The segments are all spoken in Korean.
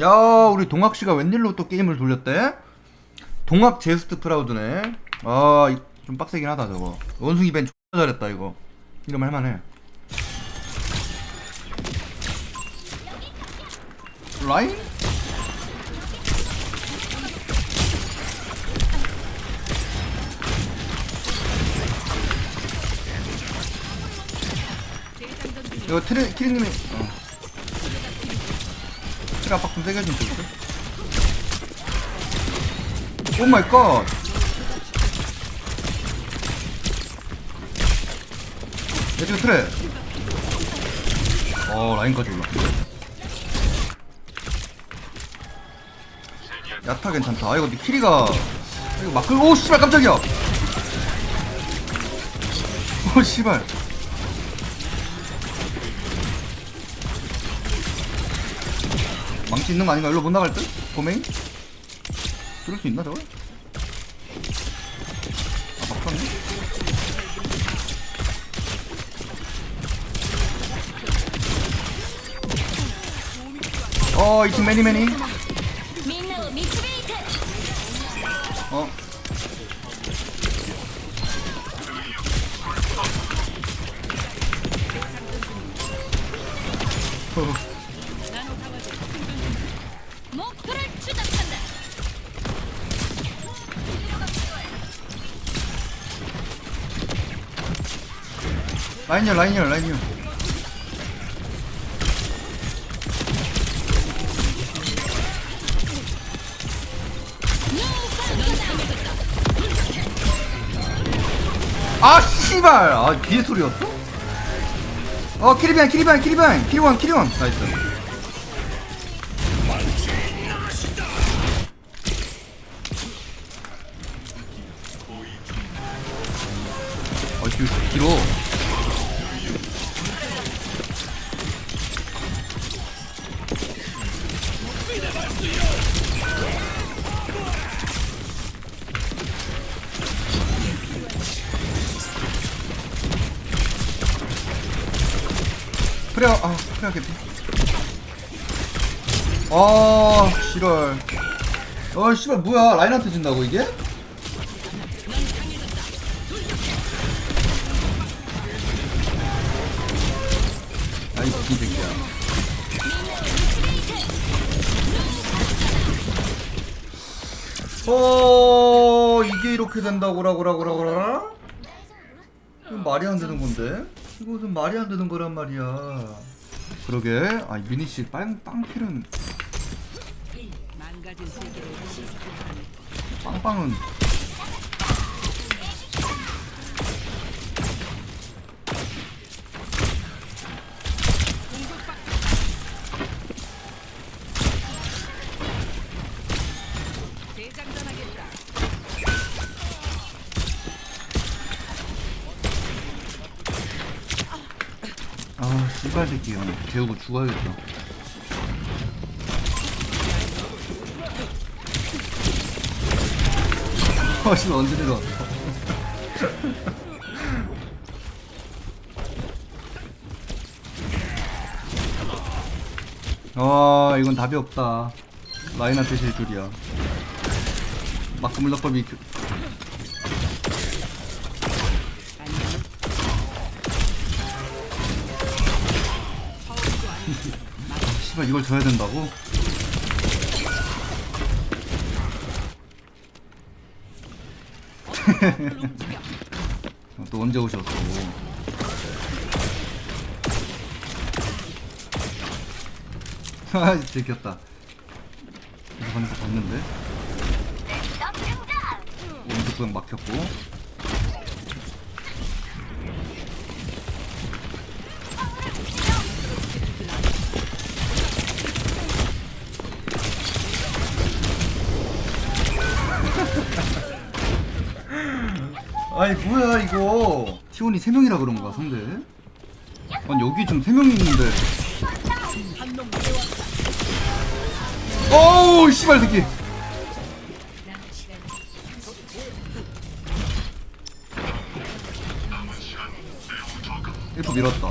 야 우리 동학 씨가 웬일로 또 게임을 돌렸대? 동학 제스트 프라우드네. 아좀 빡세긴 하다 저거. 원숭이 벤 X나 잘했다 이거. 이러면 할만해. 라인? 이거 트레 키리님이 어. 트레 압박 좀 세게 좀 줄게. 오 마이 갓. 야, 지금 트레. 어, 라인까지 올라. 야타 괜찮다. 아, 이거 키리가. 이거 막, 오, 씨발, 깜짝이야. 오, 씨발. 망치 있는 거 아닌가? 일로 못 나갈 듯? 도메인? 뚫을 수 있나 저걸? 아 막혔네 어 2층 매니 매니 어 허허 라인이요 라인이요 라인이요 아 씨발! 아 뒤에 소리였어? 어 키리비안 키리비안 키리비안 키리원 키리원. 나이스 프레어 아 프레어 개피 아 씨발 어 씨발 뭐야 라인한테 진다고 이게? 아이 이 새끼야 어 이게 이렇게 된다고라고라고라고라? 말이 안 되는 건데? 이것은 말이 안 되는 거란 말이야. 그러게. 아, 미니 씨 빵, 빵필은 빵빵은 새끼 형. 재우고 죽어야겠다. 아, 씨 언제 들어왔어? 아, 이건 답이 없다. 라인한테 질 줄이야. 마크 물러법이 씨발 이걸 져야 된다고? 또 언제 오셨어? 아, 들켰다. 이거 반에서 봤는데? 오른쪽 방 막혔고. 아니 뭐야 이거? 티온이 3명이라 그런가 상대? 아니 여기 지금 3명 있는데. 어우 씨발 새끼. 1포 밀었다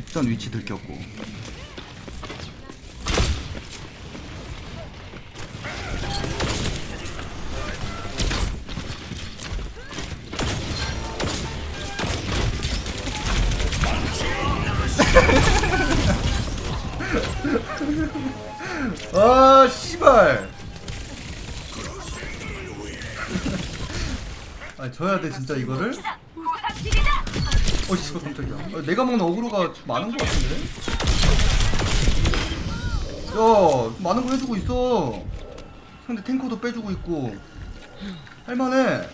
일단 위치 들켰고. 아 씨발. 아 져야 돼 진짜 이거를 내가 먹는 어그로가 좀 많은 것 같은데? 야 많은 거 해주고 있어. 상대 탱커도 빼주고 있고. 할만해.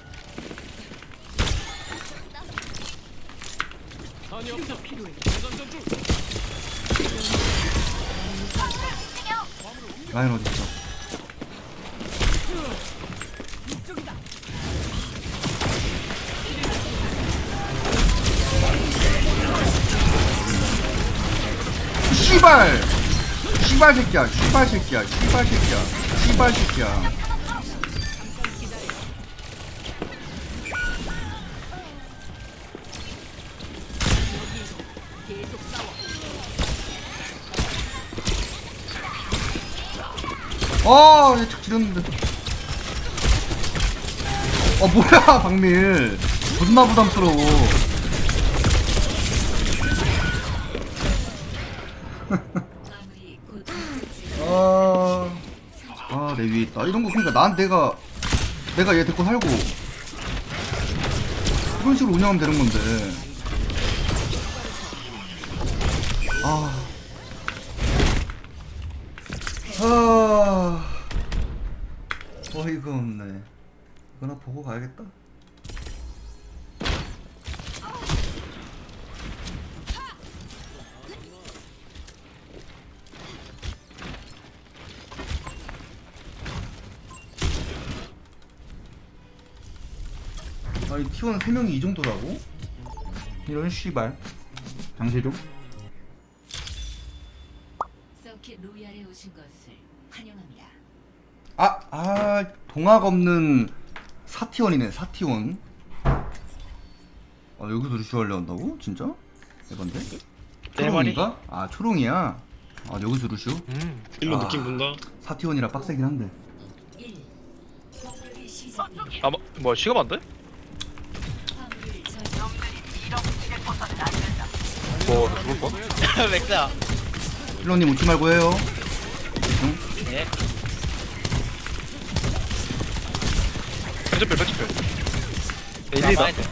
라인 어딨어 씨발 씨발 새끼야 씨발 새끼야 씨발 새끼야 씨발 새끼야 아, 얘척 지렸는데. 어, 뭐야, 박밀. 존나 부담스러워. 아, 아, 내 위에 있다. 이런 거, 그니까, 난 내가, 내가 얘 데리고 살고. 이런 식으로 운영하면 되는 건데. 아니 T1 3명이 이 정도라고? 이런 씨발 장세종? 서킷 로얄에 오신 것을 환영합니다. 아, 아 동학 없는 사티원이네 사티원 아 여기서 루시오 하려 한다고? 진짜? 에반데? 네. 초롱인가? 아 초롱이야 아 여기서 루시오? 음, 일로 아. 느낌 본다. 사티원이라 빡세긴 한데 1. 공격이 시작됩니다. 아, 뭐, 뭐 시간 안 돼? 뭐 죽을 거? 맥스야. 힐러님 웃지 말고 해요 응? 예. 벤츠필 벤츠필. 아, 1, 2다. 많이 돼.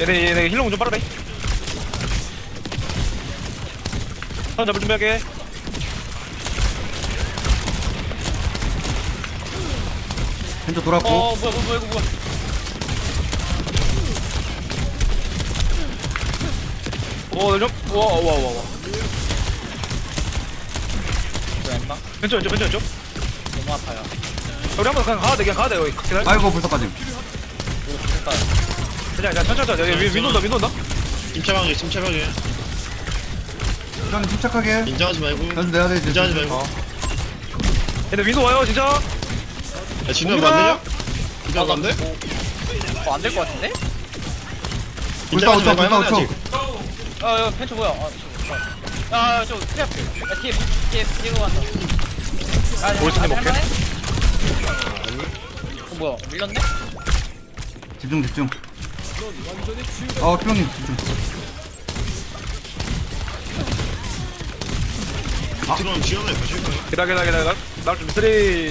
얘네 얘네 힐러 좀 빠르네. 한 잡을 준비하게. 펜저 돌았고 어, 뭐야, 뭐야, 뭐야, 뭐야. 오, 좀. 와, 와, 와, 와. 뭐야, 엠방? 벤츠 벤츠 벤츠 벤츠. 너무 아파요. 우리 한번 그냥 가야 돼, 그냥 가야 돼 여기. 그냥 아이고 벌써 빠짐 이거 죽을까요? 그냥 그냥 천천히 천천히. 여기 윈 온다 윈 온다. 침착하게 침착하게 힐러님 침착하게 긴장하지 말고 내야 돼 긴장하지 말고 어. 얘네 윈도 와요 진짜. 야 진우야 안 되냐? 긴장 안 돼? 어, 안될 것 같은데? 불사 긴장하지 5초 말고 불사 할만해, 5초 아직. 아, 야, 펜츠 뭐야? 아, 저, 아, 저, 트랩. 야, 뒤에, 뒤에, 뒤에 간다. 아, 보이스님 아, 오케이? 할만해? 어, 뭐야, 밀렸네? 집중 집중 아 힐러님 집중 들어오면 지원을 보실까요? 기다 기다 기다 기다. 날 준비 3, 2, 1. 이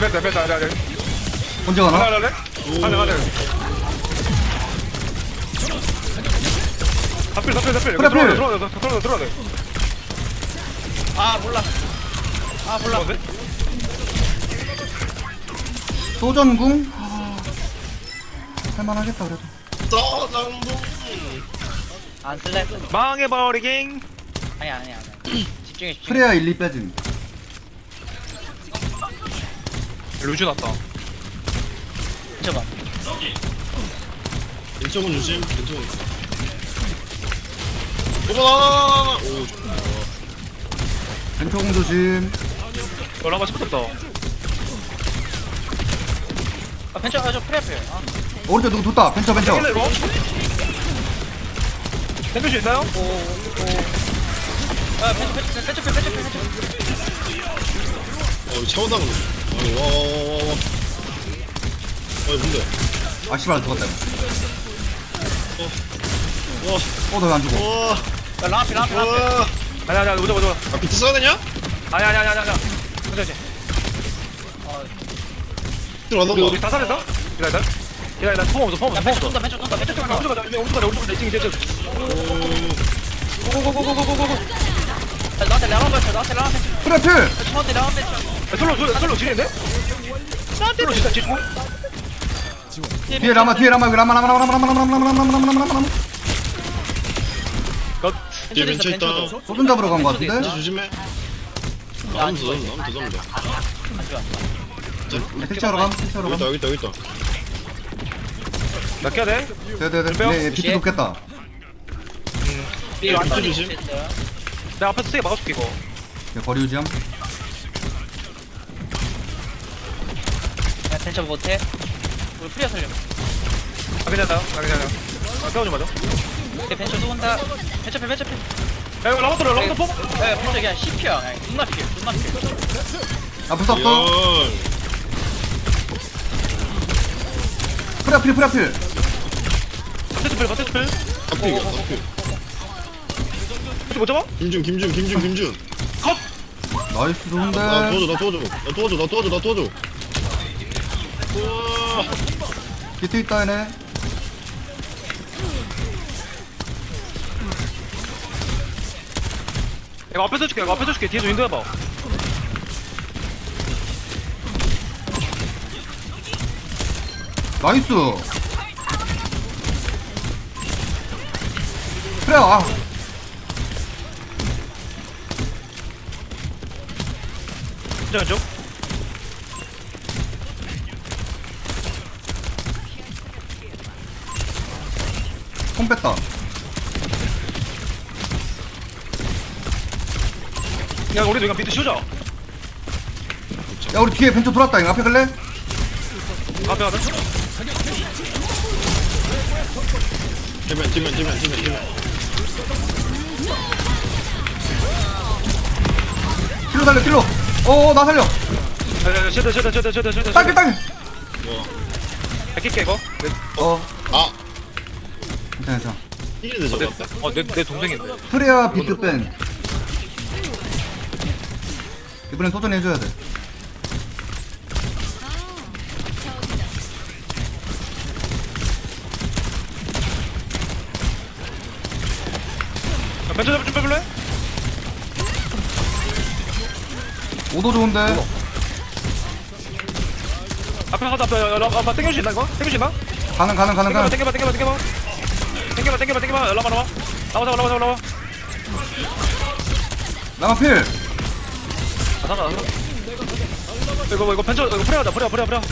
레벨 레벨 다 레벨. 언제 하나 가나? 레벨. 하나 하나. 하필 하필 하필. 그래, 들어와 필. 들어와 들어와 들어와 들어와. 아, 몰라. 아, 몰라. 소전궁? 아, 할만하겠다 그래도 안 쓸래? 망해버리깅. 아니, 아니, 아니. 집중해, 집중해. 프레야 1, 2 빼짐 루즈 났다. 펜쳐봐. 왼쪽은 조심 왼쪽은 오빠 오 좋다 벤처공 조심 어 라마 씹었다. 아 벤처 아저 앞에 아 오른쪽 누구 뒀다? 벤처 벤처. 힐러 이거 땡길 수 있나요? 아 벤처 벤처 벤처 벤처 벤처. 벤처 어 차원 당근 어 뭔데 아 씨발 죽었다 와와 어너왜안 죽어 야 라피 라피 라피 와. 아니 아니 아니 오자 오자 아 비트 써야 되냐? 아니 아니 아니 아니 아니 들어가는 우리 거 우리 다 살렸어? 기다려 기다려 기다려 나 포함 없어 야 없어 벤처 포함 없어 쏜다 벤처 쏜다 벤처 쏜다 오른쪽 가자 오른쪽 가자 오른쪽 가자 이층 이층 고고고고고고고고 야, 나한테 라만 벤처 나한테 벤처 그래 필 저한테 라만 벤처 솔로 솔로 솔로 지리는데? 솔로 진짜 지고 뒤에 라마 뒤에 라마 여기 라마 라마 라마 라마 라마 라마 라마 라마 라마 라마 라마 뒤에 벤처 있다 소준 잡으러 간거 벤처 같은데? 조심해 나무 더 잡으면 나무 더 잡으면 돼 택시하러 감 택시하러 여기 감 여기 있다 여기 있다 몇 개야 돼? 빼요? 네 비트 높겠다 삐 완전히 조심. 내가 앞에서 세게 막아줄게 이거. 네, 거리 유지함. 야 벤처 못해? 우리 프리야 살려. 아 괜찮다. 아 괜찮아. 아좀 맞아. 야 벤처 또 온다. 벤처 필 벤처 필. 야 이거 라마 떨어 라마 떨어 야 벤처 그냥 10피야 그냥 존나 필 존나 필. 아 불사 없어? 열 프라필 프라필. 바테스필 바테스필. 앞에 이겨 앞에 혹시 못 잡아? 김준 김준 김준 김준. 나이스 나 좋은데. 도와줘 나 도와줘. 나 도와줘 나 도와줘 나 도와줘. 우와 비트 있다 얘네. 이거 앞에 서 줄게 이거 앞에 서 줄게. 뒤에서 윈도 해봐. 나이스. 그래 아 진짜 왼쪽 콩 뺐다. 야 우리도 이거 비트 씌우자. 야 우리 뒤에 벤처 돌았다. 이거 앞에 갈래? 앞에 가자. 뒤면 뒤면 뒤면 뒤면 뒤면. 킬로 살려 킬로 어어 나 살려. 야야야 쉐드 쉐드 쉐드 쉐드 쉐드 딸기 딸기. 낄게 이거. 어. 아. 괜찮아 괜찮아. 되죠 같다. 어내 내 동생인데. 프레아 비트 뺀 이번엔 소전이 해줘야 돼. 야 벤처 잡을 좀 빼볼래? 오도 좋은데? 앞에 가자 앞에 야, 야, 앞에 땡길 수 있나 이거? 땡길 수 있나? 가능 가능 가능 가능. 땡겨봐 땡겨봐 땡겨봐. 땡겨봐 땡겨봐 땡겨봐. 땡겨봐 야, 나와 나와 나와 나와 나와 나와 나만 필! 아 나가 나가 이거 이거 벤처 이거 프레하자 프레하 프레하 프레하.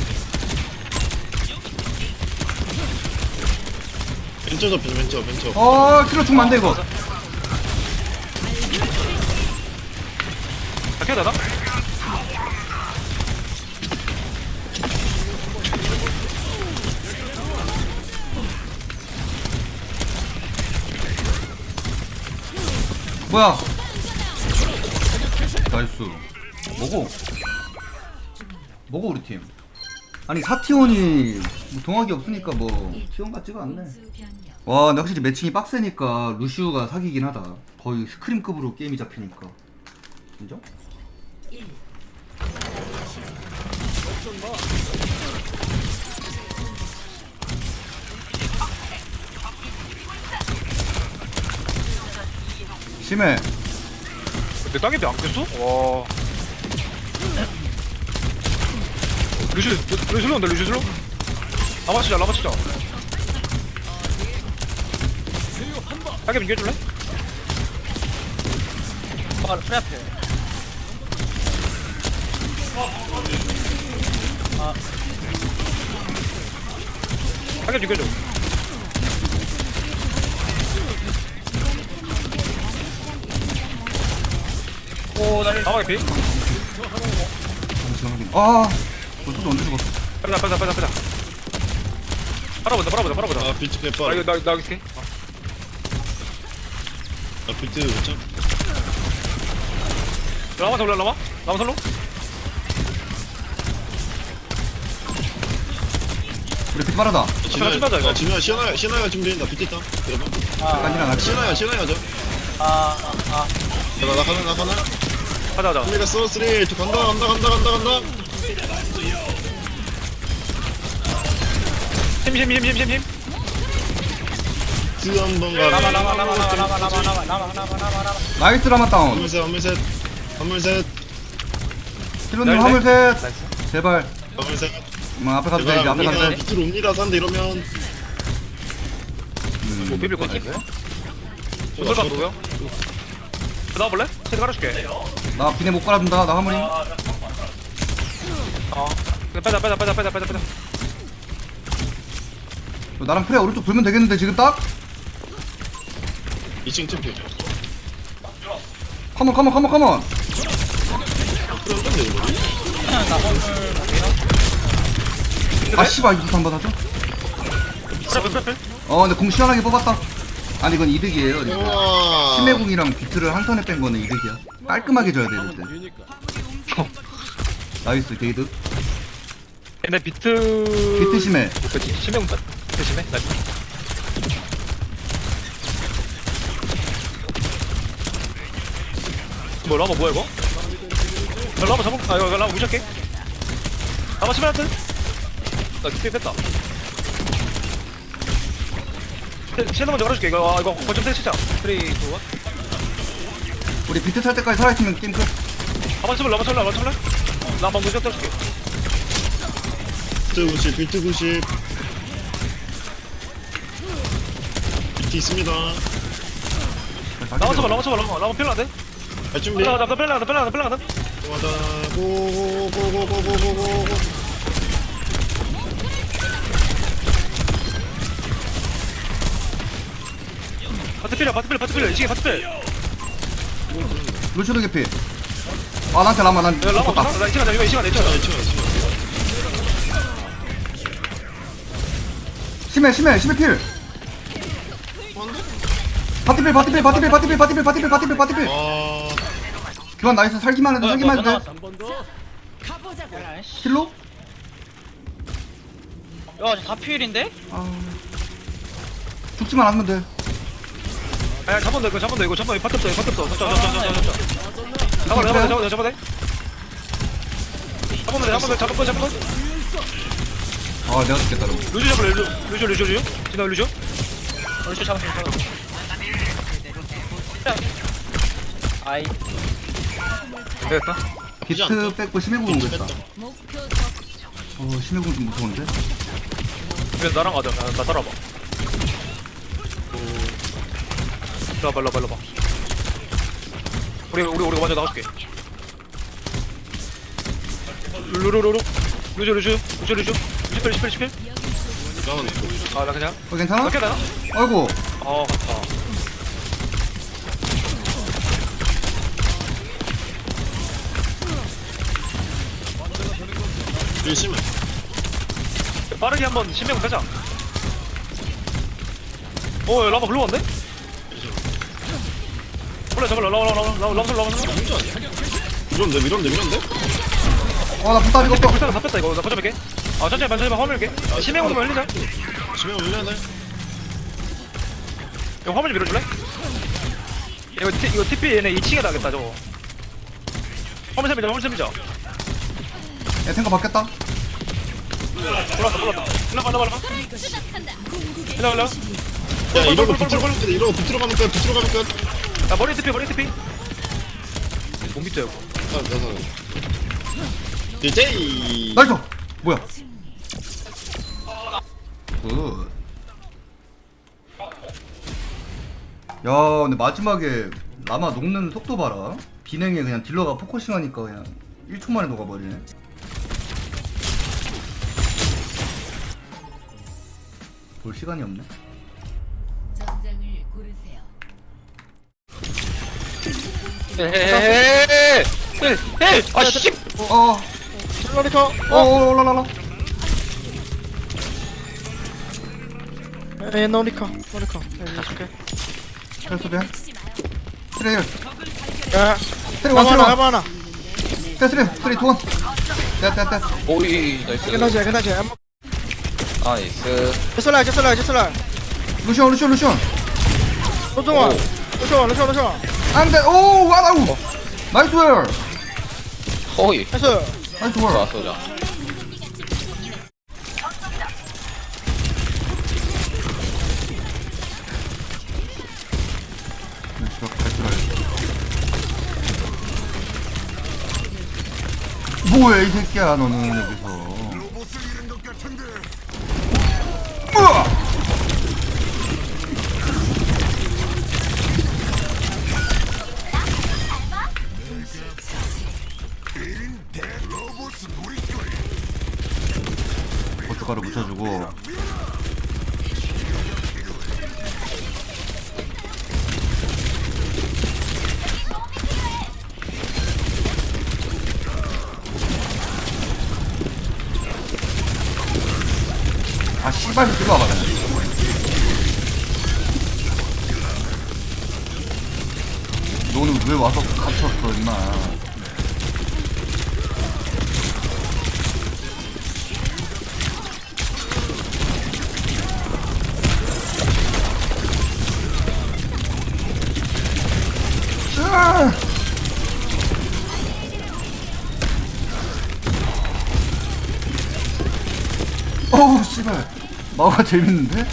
벤처 잡히죠 벤처 벤처. 어 킬로 죽으면 안돼 이거. 다 켜야 되나? 뭐야? 나이스. 뭐고? 뭐고 우리 팀? 아니 사티온이 뭐 동학이 없으니까 뭐 티온 같지가 않네. 와 근데 확실히 매칭이 빡세니까 루시우가 사기긴 하다. 거의 스크림급으로 게임이 잡히니까. 인정? 심해. 내 땅인데 안 깼어? 와. 루시 루시 슬로 온다 루시 슬로 라마 치자 라마 치자. 하게 민겨줄래? 아 프리 앞에. 하게 민겨줘 오나 비 잠시만 확인 아 벌써 언제 죽었어? 빼자 빼자 빼자 빼자. 팔아보자 팔아보자 팔아보자 아 비트 아 빼빠 이거 나, 나 여기 있을게. 아 비트 그쵸? 라마 솔로 라마? 라마 솔로 우리 피 빠르다. 진호야 신나자, 이거. 아, 진호야 시원하게 시원하게 준비된다. 비트 있다. 여러분 깐지랑 같이 시원하게 시원하게 하자. 아아 나 나가나 나 가나 가자 가자. 써3 2 간다 간다 간다 간다 간다. 힘힘힘힘힘힘. 드 한번 가 라마 라마 라마 라마 라마 라마 라마 라마 라마 라마 라마 나이스 라마 다운. 화물셋 화물셋. 화물셋. 나이스. 화물 셋. 나이스. 제발. 화물셋. 뭐 앞에 가도 돼 이제 앞에 가도 우리가 돼 비트로 옵니다 산데 이러면. 뭐 비빌 거 같은데? 오늘 봐 누구야? 나와볼래? 체드 깔아줄게. 나 비네 못 깔아준다. 나 화물이. 어. 빼자 빼자 빼자 빼자 빼자 빼자. 나랑 프레 오른쪽 돌면 되겠는데 지금 딱? 2층 챔피 컴온 컴온 컴온 컴온. 이거 아 씨발 이거 한번 하죠 어? 근데 공 시원하게 뽑았다 아니 이건 이득이에요 이거. 우와. 심해궁이랑 비트를 한 턴에 뺀 거는 이득이야. 깔끔하게 줘야 돼때 나이스 게이드 얘네 비트. 비트 심해 그치 심해 운다 비트 심해 나이스. 뭐 라마 뭐야 이거? 야, 라마 잡은 아 이거 라마 무시할게. 라마 치면 안돼 나 기피 뺐다 쟤너 먼저 걸어줄게. 이거 아, 이거 거점 세 치자 3 2 1 우리 비트 찰 때까지 살아있으면 게임 끝. 라마 쳐볼래? 라마 쳐볼래? 라마 쳐볼래? 나 한번 무시할 때줄게. 비트 90 비트 90 비트 있습니다. 라마 쳐봐 라마 쳐봐 라마 라마 필요한데? 갈 준비. 나, 나, 나 뺄라, 나 뺄라, 나 뺄라, 나 뺄라. 가자 고고고고고고고고 필이야, 바트 필, 바트 필, 이시계 바트 필. 야, 루시도 개피. 아 나한테 라마 난 라마 죽었다. 없어? 나 이시간, 나 이거 이시간, 내 이시간. 심해 심해 심해 필. 바티필 바티필 바티필 바티필 바티필 바티필 바티필 바티필. 아. 교환 나이스 살기만 해도 살기만 해도 돼. 킬로? 야다 피일인데? 아. 죽지만 않으면 돼. 아, 야, 잡아도 돼, 이거 잡아도 돼, 이거 잡아, 이거 바트 없어, 이거 바트 없어. 잡아, 잡아, 잡아, 잡아, 잡아. 잡아, 잡아, 잡아, 잡아, 잡아, 잡아, 잡아, 잡아, 잡아, 잡아. 아 내가 죽겠다 그럼 루즈 잡아, 루즈, 루즈, 루즈, 루즈. 지나 루즈. 얼추 잡았어 아이 되겠다. 비트 뺏고 심해궁 오겠다 어 심해궁 좀 무서운데? 그래, 나랑 가자. 나, 나 따라와봐. 일로 와봐, 일로 와봐, 일로 와봐. 우리, 우리, 우리 먼저 나가줄게. 루루루루. 루즈, 루즈, 루즈, 루즈. 스펠, 스펠, 스펠. 다운 아, 나 그냥. 어 괜찮아? 되나? 아이고 어, 갔다. 열심히 빠르게 한번 신명 가자. 오, 야, 라마 글로 왔네? 저블러 저블러 러블러 러블러 러블러 러블러 밀었는데 밀었는데 밀었는데? 아나 부담 이거 없어 불타가 잡혔다 이거. 나 거점할게. 아 천천히 만천히 화물게. 심해 공만 흘리자. 지금 올려네 이거 화물 좀 밀어줄래? 이거 티, 이거 TP 얘네 2층에 나겠다 저거. 화물 잡이자 화물 잡이자 야 생각 바뀌었다. 올라왔다 올라왔다. 올라가 올라가 올라가 일로 올라 야 이러고 붙으러 가면 끝 이러고 붙으러 가면 끝 붙으러 가면 끝. 야, 머리 TP, 머리 TP. 못 믿죠, 이거. 아, 나서 제이 나이스 뭐야 굿. 야 근데 마지막에 라마 녹는 속도 봐라 비냉에 그냥 딜러가 포커싱 하니까 그냥 1초 만에 녹아버리네 볼 시간이 없네 에헤헤 힐힐아씨 어, 로리카 어, 어, 올라라라. 에 노리카 노리카 오케이 그래서 돼. 트레일, 야 트레일 원, 트레일 해봐 원. 하나. 됐어, 트레일, 트레일 두 원. 됐다, 됐다, 됐다. 오이 나이스. 끝나지 끝나지 나이스. 제슬라 제슬라 제슬라 루시온, 루시온, 루시온. 로종원 로종원 로종원 로종원 안 돼, 오, 와라우. 나이스 월. 호이 나이스 나이스 월. 줄 알지. 뭐야, 이 새끼야, 너는 여기서. 으아! 고춧가루 묻혀주고. 아 씨발 들어 와봐. 너는 왜 와서 갇혔어 임마 어우 씨발 마우가 재밌는데?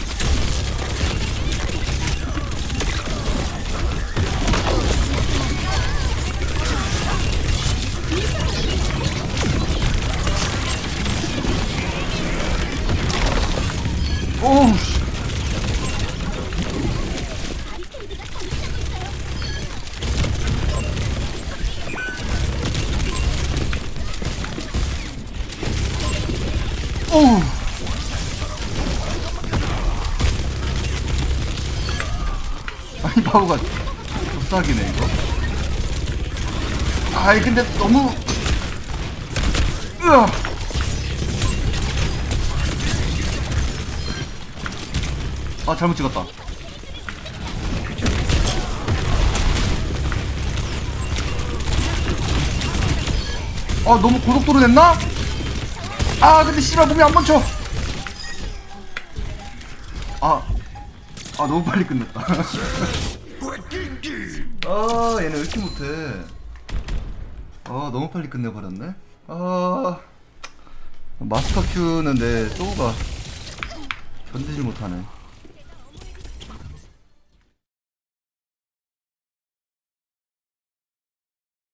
바보가 불쌍이네 이거. 아이 근데 너무. 으아. 아 잘못 찍었다. 아 너무 고속도로 냈나? 아 근데 씨발 몸이 안 멈춰 아, 아 너무 빨리 끝냈다. 아 얘네 왜 이렇게 못해? 아 너무 빨리 끝내버렸네. 아 마스터 큐는 내 소우가 견디질 못하네.